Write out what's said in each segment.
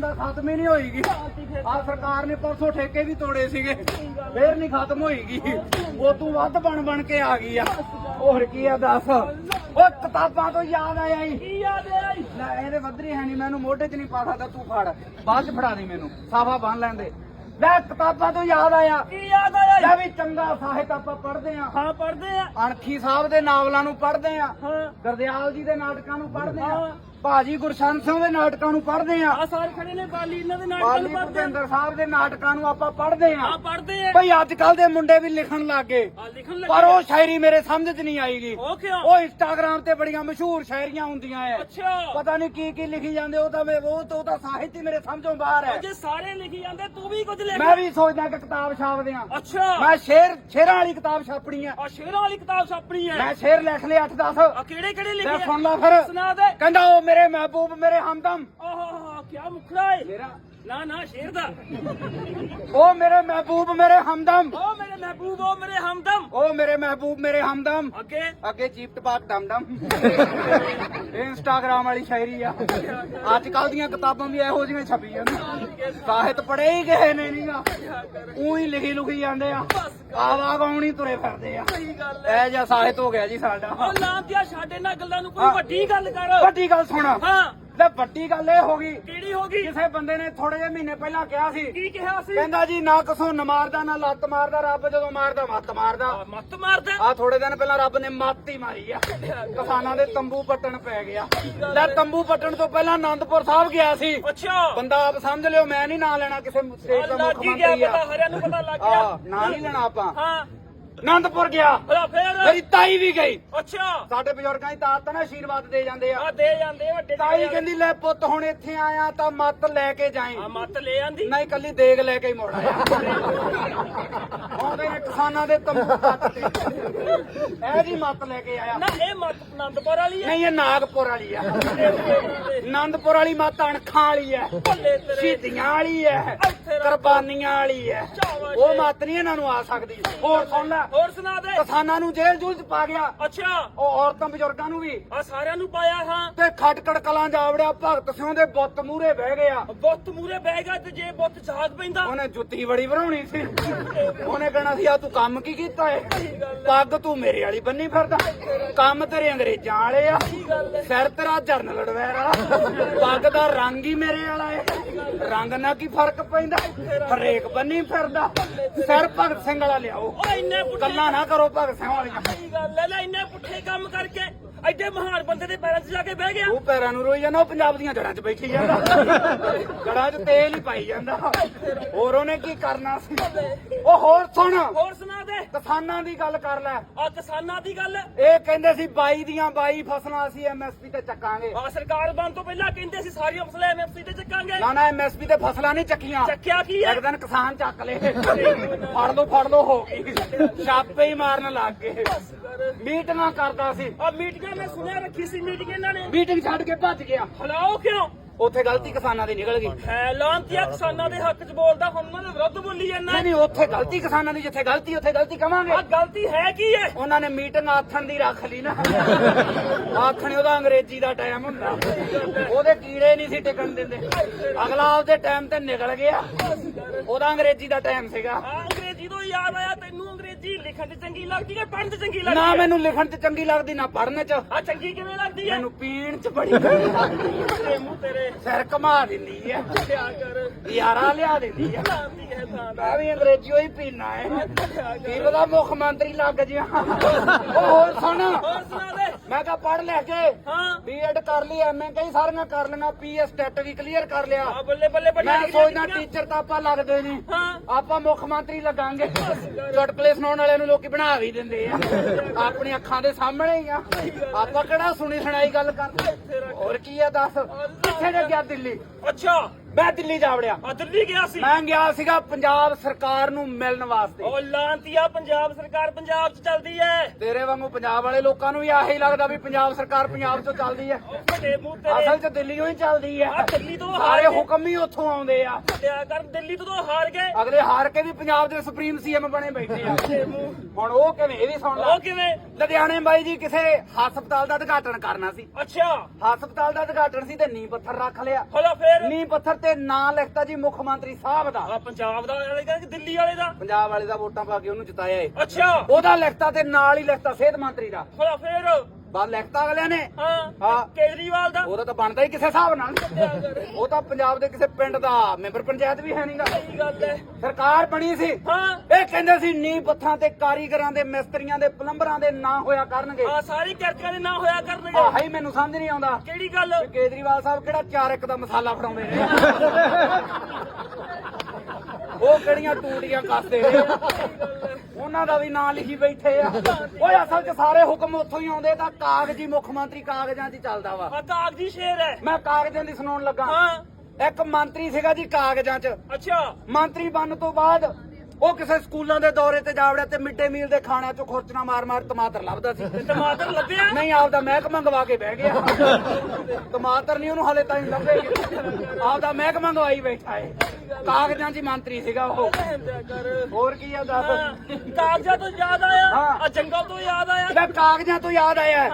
ਜਾਂਦਾ ਖਤਮ ਹੀ ਨਹੀਂ ਹੋਈਗੀ ਆ ਸਰਕਾਰ ਨੇ ਪਰਸੋਂ ਠੇਕੇ ਵੀ ਤੋੜੇ ਸੀਗੇ। ਫੇਰ ਨਹੀਂ ਖਤਮ ਹੋਈਗੀ ਉਹ ਤੂੰ ਵੱਧ ਬਣ ਬਣ ਕੇ ਆ ਗਈ ਆ। ਹੋਰ ਕੀ ਆ ਦੱਸ। ਉਹ ਕਿਤਾਬਾਂ ਤੋਂ ਯਾਦ ਆਇਆ ਈ। ਕੀ ਯਾਦ ਆਈ ਲੈ ਇਹਦੇ ਵੱਧਰੀ ਹੈ ਨਹੀਂ ਮੈਨੂੰ ਮੋਢੇ 'ਚ ਨਹੀਂ ਪਾ ਸਕਦਾ ਤੂੰ ਫੜ। ਬਾਅਦ 'ਚ ਫੜਾ ਦੇ ਮੈਨੂੰ। ਸਾਫਾ ਬੰਨ ਲੈਂਦੇ ਲੈ ਕਿਤਾਬਾਂ ਤੋਂ ਯਾਦ ਆਇਆ। ਕੀ ਯਾਦ ਆਇਆ ਲੈ ਵੀ ਚੰਗਾ ਸਾਹਿਤ ਆਪਾਂ ਪੜ੍ਹਦੇ ਆ। ਹਾਂ ਪੜਦੇ ਆ। ਅਣਖੀ ਸਾਹਿਬ ਦੇ ਨਾਵਲਾਂ ਨੂੰ ਪੜ੍ਹਦੇ ਆ। ਹਾਂ। ਗਰਦਿਆਲ ਜੀ ਦੇ ਨਾਟਕਾਂ ਨੂੰ ਪੜ੍ਹਦੇ ਆ। ਭਾਜੀ ਗੁਰਸ਼ਨ ਸਿੰਘ ਦੇ ਨਾਟਕਾਂ ਨੂੰ ਪੜ੍ਹਦੇ ਆ। ਆ ਸਾਰੇ ਖੜੇ ਨੇ ਬਾਲੀ ਇਹਨਾਂ ਦੇ ਨਾਟਕਾਂ ਬਾਲੀ ਪੜਦੇ ਭੁਪਿੰਦਰ ਸਾਹਿਬ ਦੇ ਨਾਟਕਾਂ ਨੂੰ ਆਪਾਂ ਪੜ੍ਹਦੇ ਆ। ਆ ਪੜਦੇ ਆ। ਭਈ ਅੱਜ ਕੱਲ ਦੇ ਮੁੰਡੇ ਵੀ ਲਿਖਣ ਲੱਗ ਗਏ। ਆ ਲਿਖਣ ਪਰ ਲੱਗੇ ਉਹ ਸ਼ਾਇਰੀ ਮੇਰੇ ਸਮਝ 'ਚ ਨਹੀਂ ਆਈਗੀ ਉਹ ਕਿਉਂ? ਉਹ ਇੰਸਟਾਗ੍ਰਾਮ ਤੇ ਬੜੀਆਂ ਮਸ਼ਹੂਰ ਸ਼ਾਇਰੀਆਂ ਹੁੰਦੀਆਂ ਐ। ਅੱਛਾ। ਪਤਾ ਨਹੀਂ ਕੀ ਕੀ ਲਿਖੀ ਜਾਂਦੇ ਉਹ ਤਾਂ ਮੈਂ ਉਹ ਤਾਂ ਉਹ ਤਾਂ ਸਾਹਿਤ ਹੀ ਮੇਰੇ ਸਮਝੋਂ ਬਾਹਰ ਹੈ ਜੇ ਸਾਰੇ ਲਿਖੀ ਜਾਂਦੇ ਤੂੰ ਵੀ ਕੁਝ ਲਿਖ। ਮੈਂ ਵੀ ਸੋਚਦਾ ਕਿ ਕਿਤਾਬ ਛਾਪਦੇ ਆ ਅੱਛਾ। ਮੈਂ ਸ਼ੇਰ ਸ਼ੇਰਾਂ ਵਾਲੀ ਕਿਤਾਬ ਛਾਪਣੀ ਆ ਆ ਸ਼ੇਰਾਂ ਵਾਲੀ ਕਿਤਾਬ ਛਾਪਣੀ ਹੈ ਮੈਂ ਸ਼ੇਰ ਲਿਖ ਲਏ 8 10 ਆ ਕਿਹੜੇ ਕਿਹੜੇ ਲਿਖੇ ਸੁਣ ਲਾ ਫਿਰ। ਸੁਣਾ ਦੇ। ਕਹਿੰਦਾ ਉਹ ਮੇਰੇ ਮਹਿਬੂਬ ਮੇਰੇ ਹਮਦਮ। ਆਹ ਕੀ ਮੁਖੜਾ ਏ। ਮੇਰਾ ਨਾ ਨਾ ਸ਼ੇਰ ਦਾ। ਉਹ ਮੇਰੇ ਮਹਿਬੂਬ ਮੇਰੇ ਹਮਦਮ। ਓ ਮੇਰੇ ਮਹਿਬੂਬ ਓ ਮੇਰੇ ਹਮਦਮ। ਉਹ ਮੇਰੇ ਮਹਿਬੂਬ ਮੇਰੇ ਹਮਦਮ। ਅੱਗੇ? ਅੱਗੇ ਚੀਪ ਟਪਾਕ ਇਹ ਇੰਸਟਾਗ੍ਰਾਮ ਵਾਲੀ ਸ਼ਾਇਰੀ ਆ। ਅੱਜ ਕੱਲ ਦੀਆਂ ਕਿਤਾਬਾਂ ਵੀ ਇਹੋ ਜਿਹੀਆਂ ਛਪੀ ਜਾਂਦੀਆਂ। ਸਾਹਿਤ ਪੜੇ ਹੀ ਗਏ ਨੇ ਨਹੀਂਗਾ ਉਹੀ ਲਿਖੀ ਲੁਖੀ ਜਾਂਦੇ ਆ। ਆਵਾ ਗਾਉਣੀ ਤੁਰੇ ਫਿਰਦੇ ਆ। ਸਹੀ ਗੱਲ ਇਹ ਜਿਹਾ ਸਾਹਿਤ ਹੋ ਗਿਆ ਜੀ ਸਾਡਾ। ਓ ਲਾਂਤਿਆ ਸਾਡੇ ਨਾਲ ਗੱਲਾਂ ਨੂੰ। ਕੋਈ ਵੱਡੀ ਗੱਲ ਕਰ। ਵੱਡੀ ਗੱਲ ਸੁਣ। ਹਾਂ। ਲੈ ਵੱਡੀ ਗੱਲ ਇਹ ਹੋ ਗਈ। ਕਿਹੜੀ ਹੋ ਗਈ? ਕਿਸੇ ਬੰਦੇ ਨੇ ਥੋੜੇ ਜਿਹੇ ਮਹੀਨੇ ਪਹਿਲਾਂ ਕਿਹਾ ਸੀ। ਕੀ ਕਿਹਾ ਸੀ? ਕਹਿੰਦਾ ਜੀ ਨਾ ਕਸੋਂ ਨ ਮਾਰਦਾ ਨਾ ਲੱਤ ਮਾਰਦਾ ਰੱਬ ਜਦੋਂ ਮਾਰਦਾ ਮੱਤ ਮਾਰਦਾ। ਮੱਤ ਮਾਰਦਾ? ਆ ਥੋੜੇ ਦਿਨ ਪਹਿਲਾਂ ਰੱਬ ਨੇ ਮੱਤ ਹੀ ਮਾਰੀ ਆ। ਕਿਸਾਨਾਂ ਦੇ ਤੰਬੂ ਪੱਟਣ ਪੈ ਗਿਆ। ਲੈ ਤੰਬੂ ਪੱਟਣ ਤੋਂ ਪਹਿਲਾਂ ਆਨੰਦਪੁਰ ਸਾਹਿਬ ਗਿਆ ਸੀ। ਅੱਛਾ। ਬੰਦਾ ਆਪ ਸਮਝ ਲਿਓ ਮੈਂ ਨਹੀਂ ਨਾਂ ਲੈਣਾ ਕਿਸੇ ਸਟੇਟ ਦਾ ਮੁੱਖ ਮੰਤਰੀ ਆ। ਹਰਿਆਂ ਨੂੰ ਪਤਾ ਲੱਗ ਆ ਗਿਆ ਨਾਂ ਨਹੀਂ ਲੈਣਾ ਆਪਾਂ। ਹਾਂ। ਆਨੰਦਪੁਰ ਗਿਆ। ਫੇਰ? ਮੇਰੀ ਤਾਈ ਵੀ ਗਈ। ਅੱਛਾ। ਸਾਡੇ ਬਜ਼ੁਰਗਾਂ ਦੀ ਤਾਤ ਤਾਂ ਨਾ ਆਸ਼ੀਰਵਾਦ ਦੇ ਜਾਂਦੇ ਆ। ਆ ਦੇ ਜਾਂਦੇ ਵੱਡੇ ਤਾਈ ਕਹਿੰਦੀ ਲੈ ਪੁੱਤ ਹੁਣ ਇੱਥੇ ਆਇਆ ਤਾਂ ਮੱਤ ਲੈ ਕੇ ਜਾਈਂ। ਆ ਮੱਤ ਲੈ ਆਂਦੀ। ਨਹੀਂ ਕੱਲੀ ਦੇਗ ਲੈ ਕੇ ਹੀ ਮੁੜ ਆਇਆ। ਆਉਂਦੇ ਨੇ ਕਿਸਾਨਾਂ ਦੇ ਤੰਬੂ ਤੇ। ਇਹ ਜੀ ਮੱਤ ਲੈ ਕੇ ਆਇਆ। ਨਾ ਇਹ ਮੱਤ ਆਨੰਦਪੁਰ ਵਾਲੀ ਹੈ ਨਹੀਂ ਇਹ ਨਾਗਪੁਰ ਵਾਲੀ ਆ। ਆਨੰਦਪੁਰ ਵਾਲੀ ਮੱਤ ਅਣਖਾਂ ਵਾਲੀ ਹੈ ਭੱਲੇ ਤੇਰੇ। ਸ਼ਹੀਦੀਆਂ ਵਾਲੀ ਹੈ ਕੁਰਬਾਨੀਆਂ ਵਾਲੀ ਹੈ ਉਹ ਮੱਤ ਨਹੀਂ ਇਹਨਾਂ ਨੂੰ ਆ ਸਕਦੀ। ਹੋਰ ਸੁਣ ਲੈ। ਹੋਰ ਸੁਣਾ ਦੇ। ਕਿਸਾਨਾਂ ਨੂੰ ਜੇਲ੍ਹ ਜੂਲ੍ਹ ਚ ਪਾ ਗਿਆ। ਅੱਛਾ। ਉਹ ਔਰਤਾਂ ਬਜ਼ੁਰਗਾਂ ਨੂੰ ਵੀ। ਆ ਸਾਰਿਆਂ ਨੂੰ ਪਾਇਆ ਹਾਂ। ਤੇ ਖਟਕੜ ਕਲਾਂ ਜਾਵੜਿਆ ਭਗਤ ਸਿੰਘ ਦੇ ਬੁੱਤ ਮੂਹਰੇ ਬਹਿ ਗਿਆ। ਬੁੱਤ ਮੂਰੇ ਬਹਿ ਗਿਆ ਤੇ ਜੇ ਬੁੱਤ ਝਾਗ ਪੈਂਦਾ। ਉਹਨੇ ਜੁੱਤੀ ਬੜੀ ਬਣਾਉਣੀ ਸੀ। ਉਹਨੇ ਕਹਿਣਾ ਸੀ ਆ ਤੂੰ ਕੰਮ ਕੀ ਕੀਤਾ ਏ? ਪੱਗ ਤੂੰ ਮੇਰੇ ਵਾਲੀ ਬੰਨੀ ਫਿਰਦਾ। ਕੰਮ ਤੇਰੇ ਅੰਗਰੇਜ਼ਾਂ ਵਾਲੇ ਆ। ਸਿਰ ਤੇਰਾ ਜਰਨਲ ਅਡਵੈਰ ਵਾਲਾ। ਪੱਗ ਦਾ ਰੰਗ ਹੀ ਮੇਰੇ ਵਾਲਾ ਏ। ਰੰਗ ਨਾਲ ਕੀ ਫ਼ਰਕ ਪੈਂਦਾ? ਹਰੇਕ ਬੰਨੀ ਫਿਰਦਾ। ਸਿਰ ਭਗਤ ਸਿੰਘ ਵਾਲਾ ਲਿਆਓ। ਓ ਇੰਨੇ ਗੱਲਾਂ ਨਾ ਕਰੋ ਭਗਤ ਸਿੰਘ ਵਾਲੀਆਂ ਸਹੀ ਗੱਲ ਹੈ ਲੈ ਇੰਨੇ ਪੁੱਠੇ ਕੰਮ ਕਰਕੇ ਐਡੇ ਮਹਾਨ ਬੰਦੇ ਦੇ ਪੈਰਾਂ 'ਚ ਜਾ ਕੇ ਬਹਿ ਗਿਆ। ਉਹ ਪੈਰਾਂ ਨੂੰ ਰੋਈ ਜਾਂਦਾ ਉਹ ਪੰਜਾਬ ਦੀਆਂ ਜੜਾਂ 'ਚ ਬੈਠੀ ਜਾਂਦਾ। ਜੜਾਂ 'ਚ ਤੇਲ ਹੀ ਪਾਈ ਜਾਂਦਾ। ਹੋਰ ਉਹਨੇ ਕੀ ਕਰਨਾ ਸੀ? ਉਹ ਹੋਰ ਸੁਣ। ਹੋਰ ਸੁਣਾ ਦੇ। ਕਿਸਾਨਾਂ ਦੀ ਗੱਲ ਕਰ ਲੈ। ਆ ਕਿਸਾਨਾਂ ਦੀ ਗੱਲ। ਇਹ ਕਹਿੰਦੇ ਸੀ 22 ਦੀਆਂ 22 ਫਸਲਾਂ ਅਸੀਂ ਐਮਐਸਪੀ ਤੇ ਚੱਕਾਂਗੇ। ਆ ਸਰਕਾਰ ਬੰਦ ਤੋਂ ਪਹਿਲਾਂ ਕਹਿੰਦੇ ਸੀ ਸਾਰੀਆਂ ਫਸਲਾਂ ਐਮਐਫਸੀ ਤੇ ਚੱਕਾਂਗੇ। ਨਾ ਨਾ ਐਮਐਸਪੀ ਤੇ ਫਸਲਾਂ ਨਹੀਂ ਚੱਕੀਆਂ। ਚੱਕਿਆ ਕੀ ਹੈ? ਇੱਕ ਦਿਨ ਕਿਸਾਨ ਚੱਕ ਲਏ ਫੜ ਲੋ ਫੜ ਲੋ ਹੋ ਗਈ। ਛਾਪੇ ਹੀ ਮਾਰਨ ਲੱਗ ਗਏ। ਮੀਟਿੰਗਾਂ ਕਰਦਾ ਸੀ। ਆ ਮੀਟਿੰਗਾਂ ਮੈਂ ਸੁਣਿਆ ਰੱਖੀ ਸੀ ਮੀਟਿੰਗ ਇਹਨਾਂ ਨੇ। ਮੀਟਿੰਗ ਛੱਡ ਕੇ ਭੱਜ ਗਿਆ। ਹਲਾਓ ਕਿਉਂ? ਉੱਥੇ ਗਲਤੀ ਕਿਸਾਨਾਂ ਦੀ ਨਿਕਲ ਗਈ। ਹੈ ਲਾਂਤੀਆ ਕਿਸਾਨਾਂ ਦੇ ਹੱਕ 'ਚ ਬੋਲਦਾ ਹੁਣ ਉਹਨਾਂ ਦੇ ਵਿਰੁੱਧ ਬੋਲੀ ਜਾਂਦਾ ਨਹੀਂ ਨਹੀਂ ਉੱਥੇ ਗਲਤੀ ਕਿਸਾਨਾਂ ਦੀ ਜਿੱਥੇ ਗਲਤੀ ਉੱਥੇ ਗਲਤੀ ਕਵਾਂਗੇ। ਆ ਗਲਤੀ ਹੈ ਕੀ ਹੈ? ਉਹਨਾਂ ਨੇ ਮੀਟਿੰਗ ਆਥਣ ਦੀ ਰੱਖ ਲਈ ਨਾ। ਆਥਣ ਉਹਦਾ ਅੰਗਰੇਜ਼ੀ ਦਾ ਟਾਈਮ ਹੁੰਦਾ। ਉਹਦੇ ਕੀੜੇ ਨਹੀਂ ਸੀ ਟਿਕਣ ਦਿੰਦੇ। ਅਗਲਾ ਆਪਦੇ ਟਾਈਮ ਤੇ ਨਿਕਲ ਗਿਆ। ਉਹਦਾ ਅੰਗਰੇਜ਼ੀ ਦਾ ਟਾਈਮ ਸੀਗਾ। ਅੰਗਰੇਜ਼ੀ ਤੋਂ ਯਾਦ ਆਇਆ ਤੈਨੂੰ ਅੰਗਰੇਜ਼ੀ ਲਿਖਣ 'ਚ ਚੰਗੀ ਲੱਗਦੀ ਹੈ ਪੜ੍ਹਨ 'ਚ ਚੰਗੀ ਲੱਗਦੀ ਨਾ ਹੈ? ਮੈਨੂੰ ਲਿਖਣ 'ਚ ਚੰਗੀ ਲੱਗਦੀ ਨਾ ਪੜ੍ਹਨ 'ਚ। ਆ ਚੰਗੀ ਕਿਵੇਂ ਲੱਗਦੀ ਹੈ? ਮੈਨੂੰ ਪੀਣ 'ਚ ਬੜੀ ਚੰਗੀ ਲੱਗਦੀ ਤੇਰੇ ਮੂੰਹ ਤੇਰੇ। ਸਿਰ ਘਮਾ ਦਿੰਦੀ ਹੈ। ਕਿਆ ਕਰ। ਯਾਰਾ ਲਿਆ ਦਿੰਦੀ ਹੈ। ਲਾਂਤੀ ਹੈ ਤਾਂ। ਮੈਂ ਵੀ ਅੰਗਰੇਜ਼ੀ ਹੀ। ਪੀਣਾ ਹੈ ਕੀ ਪਤਾ ਮੁੱਖ ਮੰਤਰੀ ਲੱਗ ਜਿਆ। ਹੋਰ ਸੁਣ। ਹੋਰ ਸੁਣਾ ਦੇ। ਮੈਂ ਕਿਹਾ ਪੜ੍ਹ ਲੈ ਕੇ। ਹਾਂ। ਬੀਐਡ ਕਰ ਲਈ ਐਮਏ ਕਈ ਸਾਰੀਆਂ ਕਰ ਲਈਆਂ ਪੀਐਸ ਟੈਟ ਵੀ ਕਲੀਅਰ ਕਰ ਲਿਆ। ਆ ਬੱਲੇ ਬੱਲੇ ਬੱਲੇ ਮੈਂ ਸੋਚਦਾ ਟੀਚਰ ਤਾਂ ਆਪਾਂ ਲੱਗਦੇ ਨਹੀਂ। ਹਾਂ। ਆਪਾਂ ਮੁੱਖ ਮੰਤਰੀ ਲੱਗਾਂਗੇ। ਚੁਟਕਲੇ ਸੁਣਾਉਣ ਵਾਲਿਆਂ ਨੂੰ ਲੋਕੀ ਬਣਾ ਵੀ ਦਿੰਦੇ ਆ। ਆਪਣੀ ਅੱਖਾਂ ਦੇ ਸਾਹਮਣੇ ਹੀ ਆ। ਆਪਾਂ ਕਿਹੜਾ ਸੁਣੀ ਸੁਣਾਈ ਗੱਲ ਕਰਦੇ? ਹੋਰ ਕੀ ਆ ਦੱਸ? ਕਿੱਥੇ ਨੇ ਗਿਆ ਦਿੱਲੀ? ਅੱਛਾ। ਮੈਂ ਦਿੱਲੀ ਜਾ ਵੜਿਆ। ਆ ਦਿੱਲੀ ਗਿਆ ਸੀ। ਮੈਂ ਗਿਆ ਸੀਗਾ ਪੰਜਾਬ ਸਰਕਾਰ ਨੂੰ ਮਿਲਣ ਵਾਸਤੇ। ਉਹ ਲਾਂਤੀਆ ਪੰਜਾਬ ਸਰਕਾਰ ਪੰਜਾਬ 'ਚ ਚੱਲਦੀ ਹੈ ਤੇਰੇ ਵਾਂਗੂ ਪੰਜਾਬ ਵਾਲੇ ਲੋਕਾਂ ਨੂੰ ਵੀ ਆਹੀ ਲੱਗਦਾ ਵੀ ਪੰਜਾਬ ਸਰਕਾਰ ਪੰਜਾਬ 'ਚੋਂ ਚੱਲਦੀ ਹੈ ਉਹ ਵੱਡੇ ਮੂੰਹ ਤੇਰੇ। ਅਸਲ 'ਚ ਦਿੱਲੀੋਂ ਹੀ ਚੱਲਦੀ ਆ ਹੈ ਦਿੱਲੀ ਤੋਂ ਹਾਰ ਸਾਰੇ ਗਏ। ਹੁਕਮ ਹੀ ਉੱਥੋਂ ਆਉਂਦੇ ਆ। ਲਿਆ ਕਰ ਦਿੱਲੀ ਤੋਂ ਤਾਂ ਹਾਰ ਗਏ। ਅਗਲੇ ਹਾਰ ਕੇ ਵੀ ਪੰਜਾਬ ਦੇ ਸੁਪਰੀਮ ਸੀਐਮ ਬਣੇ ਬੈਠੇ ਆ। ਵੱਡੇ ਮੂੰਹ। ਹੁਣ ਉਹ ਕਿਵੇਂ ਇਹ ਵੀ ਸੁਣ ਲੈ। ਉਹ ਕਿਵੇਂ? ਲੁਧਿਆਣੇ ਬਾਈ ਜੀ ਕਿਸੇ ਹਸਪਤਾਲ ਦਾ ਉਦਘਾਟਨ ਕਰਨਾ ਸੀ। ਅੱਛਾ। ਹਸਪਤਾਲ ਦਾ ਉਦਘਾਟਨ ਸੀ ਤੇ ਨੀਂਹ ਪੱਥਰ ਰੱਖ ਲਿਆ। ਹਲੋ ਫੇਰ। ਨੀਂਹ ਪੱਥਰ ਤੇ ਨਾਂ ਲਿਖਤਾ ਜੀ ਮੁੱਖ ਮੰਤਰੀ ਸਾਹਿਬ ਦਾ। ਆ ਪੰਜਾਬ ਦਾ ਵਾਲੇ ਦਾ ਕਿ ਦਿੱਲੀ ਵਾਲੇ ਦਾ? ਪੰਜਾਬ ਵਾਲੇ ਦਾ ਵੋਟਾਂ ਪਾ ਕੇ ਉਹਨੂੰ ਜਿਤਾਇਆ ਏ। ਅੱਛਾ। ਉਹਦਾ ਲਿਖਤਾ ਤੇ ਨਾਲ ਹੀ ਲਿਖਤਾ ਸਿਹਤ ਮੰਤਰੀ ਦਾ। ਭਲਾ ਫੇਰ? ਬਸ ਲਿਖਤਾ ਅਗਲਿਆਂ ਨੇ। ਹਾਂ ਹਾਂ। ਕੇਜਰੀਵਾਲ ਦਾ। ਉਹਦਾ ਤਾਂ ਬਣਦਾ ਹੀ ਕਿਸੇ ਹਿਸਾਬ ਨਾਲ। ਉਹ ਤਾਂ ਪੰਜਾਬ ਦੇ ਕਿਸੇ ਪਿੰਡ ਦਾ ਮੈਂਬਰ ਪੰਚਾਇਤ ਵੀ ਹੈ ਨਹੀਂਗਾ ਸਹੀ ਗੱਲ ਹੈ। ਸਰਕਾਰ ਬਣੀ ਸੀ। ਹਾਂ। ਇਹ ਕਹਿੰਦੇ ਸੀ ਨੀਂਹ ਪੱਥਾਂ ਤੇ ਕਾਰੀਗਰਾਂ ਦੇ ਮਿਸਤਰੀਆਂ ਦੇ ਪਲੰਬਰਾਂ ਦੇ ਨਾਂ ਹੋਇਆ ਕਰਨਗੇ। ਆ ਸਾਰੀ ਕਿਰਕਾਂ ਦੇ ਨਾਂ ਹੋਇਆ ਕਰਨਗੇ। ਆਹ ਹੀ ਮੈਨੂੰ ਸਮਝ ਨਹੀਂ ਆਉਂਦਾ। ਕਿਹੜੀ ਗੱਲ? ਕੇਜਰੀਵਾਲ ਸਾਹਿਬ ਕਿਹੜਾ ਚਾਰ ਇੱਕ ਦਾ ਮਸਾਲਾ ਫੜਾਉਂਦੇ ਨੇ। ਉਹ ਕਿਹੜੀਆਂ ਟੂਟੀਆਂ ਕੱਸਦੇ ਨੇ? ਉਹਨਾਂ ਦਾ ਵੀ ਨਾਂ ਲਿਖੀ ਬੈਠੇ ਆ। ਓਏ ਅਸਲ 'ਚ ਸਾਰੇ ਹੁਕਮ ਉੱਥੋਂ ਹੀ ਆਉਂਦੇ ਤਾਂ ਕਾਗਜ਼ੀ ਮੁੱਖ ਮੰਤਰੀ ਕਾਗਜ਼ਾਂ 'ਚ ਹੀ ਚੱਲਦਾ ਵਾ। ਆ ਕਾਗਜ਼ੀ ਸ਼ੇਰ ਹੈ। ਮੈਂ ਕਾਗਜ਼ਾਂ ਦੀ ਸੁਣਾਉਣ ਲੱਗਾ। ਹਾਂ। ਇੱਕ ਮੰਤਰੀ ਸੀਗਾ ਜੀ ਕਾਗਜ਼ਾਂ 'ਚ। ਅੱਛਾ। ਮੰਤਰੀ ਬਣਨ ਤੋਂ ਬਾਅਦ ਉਹ ਕਿਸੇ ਸਕੂਲਾਂ ਦੇ ਦੌਰੇ ਤੇ ਜਾ ਵੜਿਆ ਤੇ ਮਿੱਡੇ ਮੀਲ ਦੇ ਖਾਣਿਆਂ 'ਚੋਂ ਖੁਰਚਣਾ ਮਾਰ-ਮਾਰ ਟਮਾਟਰ ਲੱਭਦਾ ਸੀ। ਟਮਾਟਰ ਲੱਭਿਆ ਨਹੀਂ ਆਪਦਾ ਮਹਿਕਮਾ ਗਵਾ ਕੇ ਬਹਿ ਗਿਆ। ਟਮਾਟਰ ਨਹੀਂ ਉਹਨੂੰ ਹਲੇ ਤਾਈਂ ਲੱਭੇਗੇ ਆਪਦਾ ਮਹਿਕਮਾ ਗਵਾਈ ਬੈਠਾ ਏ। ਕਾਗਜ਼ਾਂ 'ਚ ਮੰਤਰੀ ਸੀਗਾ ਉਹ। ਹੋਰ ਕੀ ਆ ਦੱਸ? ਕਾਗਜ਼ਾਂ ਤੋਂ ਯਾਦ ਆਇਆ। ਆ ਜੰਗਲ ਤੋਂ ਯਾਦ ਆਇਆ? ਕਾਗਜ਼ਾਂ ਤੋਂ ਯਾਦ ਆਇਆ।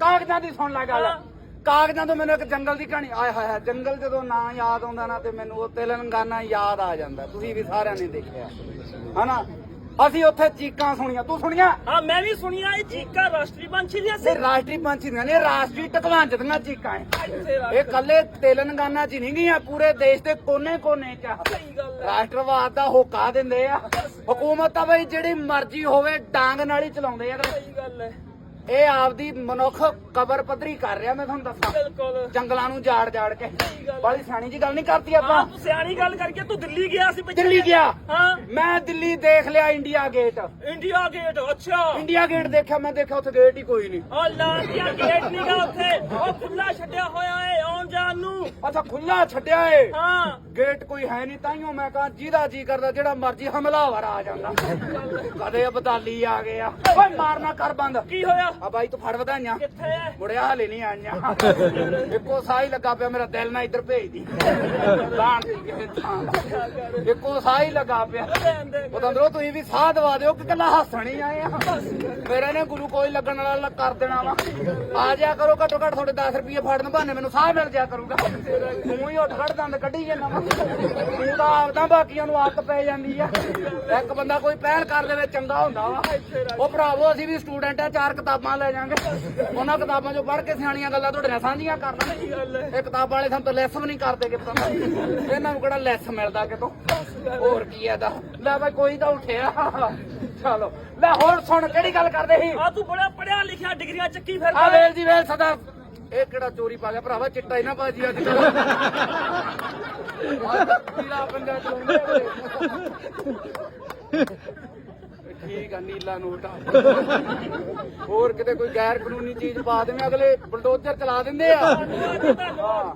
ਕਾਗਜ਼ਾਂ ਦੀ ਸੁਣ ਲੈ ਗੱਲ। ਕਾਗਜ਼ਾਂ ਤੋਂ ਮੈਨੂੰ ਇੱਕ ਜੰਗਲ ਦੀ ਕਹਾਣੀ ਆਏ ਹਾਏ ਹਾਏ ਜੰਗਲ ਜਦੋਂ ਨਾਂ ਯਾਦ ਆਉਂਦਾ ਨਾ ਤੇ ਮੈਨੂੰ ਉਹ ਤੇਲੰਗਾਨਾ ਯਾਦ ਆ ਜਾਂਦਾ। ਤੁਸੀਂ ਵੀ ਸਾਰਿਆਂ ਨੇ ਦੇਖਿਆ। ਹਨਾ? ਅਸੀਂ ਉੱਥੇ ਚੀਕਾਂ ਸੁਣੀਆਂ। ਤੂੰ ਸੁਣੀਆਂ? ਹਾਂ ਮੈਂ ਵੀ ਸੁਣਿਆ। ਇਹ ਚੀਕਾ ਰਾਸ਼ਟਰੀ ਪੰਛੀ ਦੀ ਇਹ ਸੀ ਰਾਸ਼ਟਰੀ ਪੰਛੀ ਦੀਆਂ ਨੇ ਰਾਸ਼ਟਰੀ ਟਕਵਾਂਜ ਦੀਆਂ ਚੀਕਾਂ ਐ। ਇਹ ਕੱਲੇ ਤੇਲੰਗਾਨਾ 'ਚ ਨਹੀਂ ਗਈਆਂ ਪੂਰੇ ਦੇਸ਼ ਦੇ ਕੋਨੇ-ਕੋਨੇ 'ਚ ਰਾਸ਼ਟਰਵਾਦ ਦਾ ਹੋਕਾ ਦਿੰਦੇ ਆ। ਹਕੂਮਤ ਤਾਂ ਬਈ ਜਿਹੜੀ ਮਰਜ਼ੀ ਹੋਵੇ ਡਾਂਗ ਨਾਲ ਹੀ ਚਲਾਉਂਦੇ ਆ। ਸਹੀ ਗੱਲ ਹੈ। ਇਹ ਆਪਦੀ ਮਨੁੱਖ ਕਬਰ ਪੱਧਰੀ ਕਰ ਰਿਹਾ ਮੈਂ ਤੁਹਾਨੂੰ ਦੱਸਾਂ ਬਿਲਕੁਲ। ਜੰਗਲਾਂ ਨੂੰ ਜਾੜ ਜਾੜ ਕੇ। ਬੜੀ ਸਿਆਣੀ ਜੀ ਗੱਲ ਨਹੀਂ ਕਰਤੀ ਆਪਾਂ। ਤੂੰ ਸਿਆਣੀ ਗੱਲ ਕਰਕੇ ਤੂੰ ਦਿੱਲੀ ਗਿਆ ਸੀ ਪਿੱਛੇ। ਦਿੱਲੀ ਗਿਆ। ਹਾਂ। ਮੈਂ ਦਿੱਲੀ ਦੇਖ ਲਿਆ ਇੰਡੀਆ ਗੇਟ। ਇੰਡੀਆ ਗੇਟ ਅੱਛਾ। ਇੰਡੀਆ ਗੇਟ ਦੇਖਿਆ ਮੈਂ ਦੇਖਿਆ ਉੱਥੇ ਗੇਟ ਹੀ ਕੋਈ ਨਹੀਂ। ਆ ਲਾਂਟੀਆ ਗੇਟ ਨਹੀਂ ਗਾ ਉੱਥੇ। ਉਹ ਖੁੱਲਾ ਛੱਡਿਆ ਹੋਇਆ ਏ ਆਉਣ ਜਾਣ ਨੂੰ। ਅੱਛਾ ਖੁੱਲਾ ਛੱਡਿਆ ਏ? ਹਾਂ। ਗੇਟ ਕੋਈ ਹੈ ਨਹੀਂ ਤਾਈਓ ਮੈਂ ਕਹਾਂ ਜਿਹਦਾ ਜੀ ਕਰਦਾ ਜਿਹੜਾ ਮਰਜ਼ੀ ਹਮਲਾਵਰ ਆ ਜਾਂਦਾ। ਕਦੇ ਅਬਦਾਲੀ ਆ ਗਿਆ। ਓਏ ਮਾਰਨਾ ਕਰ ਬੰਦ। ਕੀ ਹੋਇਆ? ਆ ਬਾਈ ਤੂੰ ਫੜ ਵਧਾਈਆਂ। ਕਿੱਥੇ? ਐ ਮੁੜਿਆ ਹਲੇ ਨਹੀਂ ਆਈਆਂ। ਇੱਕੋ ਸਾਹ ਹੀ ਲੱਗਾ ਪਿਆ ਮੇਰਾ ਦਿਲ ਨਾ ਇੱਧਰ ਲਾਣ ਦੀ ਕਿਸੇ ਥਾਂ ਇੱਕੋ ਸਾਹ ਹੀ ਲੱਗਾ ਪਿਆ। ਪਤੰਦਰੋ ਤੁਸੀਂ ਵੀ ਸਾਹ ਦਵਾ ਦਿਓ ਕਿ ਕੱਲਾ ਹੱਸਣ ਹੀ ਆਏ ਆ। ਮੇਰੇ ਨੇ ਗੁਰੂ ਕੋਈ ਲੱਗਣ ਵਾਲਾ ਕਰ ਦੇਣਾ ਵਾ। ਆ ਜਾ ਕਰੋ ਘੱਟੋ ਘੱਟ ਤੁਹਾਡੇ 10 ਰੁਪਏ ਫੜਨ ਬਹਾਨੇ ਮੈਨੂੰ ਸਾਹ ਮਿਲ ਜਾ ਕਰੂਗਾ। ਤੂੰ ਹੀ ਉੱਠ ਖੜ ਦੰਦ ਕੱਢੀ ਜਾਂਦਾ ਵਾ। ਤੂੰ ਤਾਂ ਆਪਦਾ ਬਾਕੀਆਂ ਨੂੰ ਆਦਤ ਪੈ ਜਾਂਦੀ ਆ। ਇੱਕ ਬੰਦਾ ਕੋਈ ਪਹਿਲ ਕਰ ਦੇਵੇ ਚੰਗਾ ਹੁੰਦਾ ਵਾ। ਉਹ ਭਰਾਵੋ ਅਸੀਂ ਵੀ ਸਟੂਡੈਂਟ ਆ ਚਾਰ ਕਿਤਾਬਾਂ ਲੈ ਜਾਾਂਗੇ। ਉਹਨਾਂ ਕਿਤਾਬਾਂ ਚੋਂ ਪੜ੍ਹ ਕੇ ਸਿਆਣੀਆਂ ਗੱਲਾਂ ਤੁਹਾਡੇ ਨਾਲ ਸਾਂਝੀਆਂ ਕਰ ਲਾਂਗੇ ਇਹ ਕਿਤਾਬਾਂ ਵਾਲੇ ਸਾਨੂੰ ਤਾਂ ਲੈਸ ਵੀ ਨਹੀਂ ਕਰਦੇ ਕਿ ਪਤਾ ਇਹਨਾਂ ਨੂੰ ਕਿਹੜਾ ਲੈਸ ਮਿਲਦਾ ਕਿਤੋਂ? ਹੋਰ ਕੀ ਆ ਦਾ ਲੈ ਬਈ ਕੋਈ ਤਾਂ ਉੱਠਿਆ। ਚਲੋ। ਲੈ ਹੋਰ ਸੁਣ ਕਿਹੜੀ ਗੱਲ ਕਰਦੇ ਸੀ? ਆ ਤੂੰ ਬੜਾ ਪੜਿਆ ਲਿਖਿਆ ਡਿਗਰੀਆਂ ਚੱਕੀ ਆ ਫਿਰਦਾ ਵੇਲ ਜੀ ਵੇਲ ਸਦਾ। ਇਹ ਕਿਹੜਾ ਚੋਰੀ ਪਾ ਗਿਆ ਭਰਾਵਾ ਚਿੱਟਾ ਹੀ ਨਾ ਬਾਜੀ ਅੱਜ ਕੱਲ੍ਹ। ਪੀਲਾ ਪੰਜਾ ਚਲਾਉਂਦੇ ਆ ਨੀਲਾ ਨੋਟ ਆ। ਹੋਰ ਕਿਤੇ ਕੋਈ ਗੈਰ ਕਾਨੂੰਨੀ ਚੀਜ਼ ਪਾ ਦੇਵੇਂ ਅਗਲੇ ਬਲਡੋਜ਼ਰ ਚਲਾ ਦਿੰਦੇ ਆ। ਹਾਂ।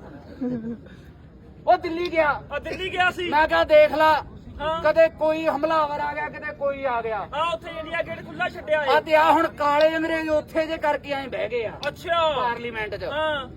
ਉਹ ਦਿੱਲੀ ਗਿਆ। ਆ ਦਿੱਲੀ ਗਿਆ ਸੀ। ਮੈਂ ਕਿਹਾ ਦੇਖ ਲਾ ਹਾਂ। ਕਦੇ ਕੋਈ ਹਮਲਾਵਰ ਆ ਗਿਆ ਕਿਤੇ ਕੋਈ ਆ ਗਿਆ। ਆ ਉੱਥੇ ਇੰਡੀਆ ਗੇਟ ਖੁੱਲਾ ਛੱਡਿਆ ਆ ਏ ਤੇ ਆ ਹੁਣ ਕਾਲੇ ਅੰਗਰੇਜ਼ ਉੱਥੇ ਜੇ ਕਰਕੇ ਐਂ ਬਹਿ ਗਏ ਆ। ਅੱਛਾ। ਪਾਰਲੀਮੈਂਟ 'ਚ। ਹਾਂ।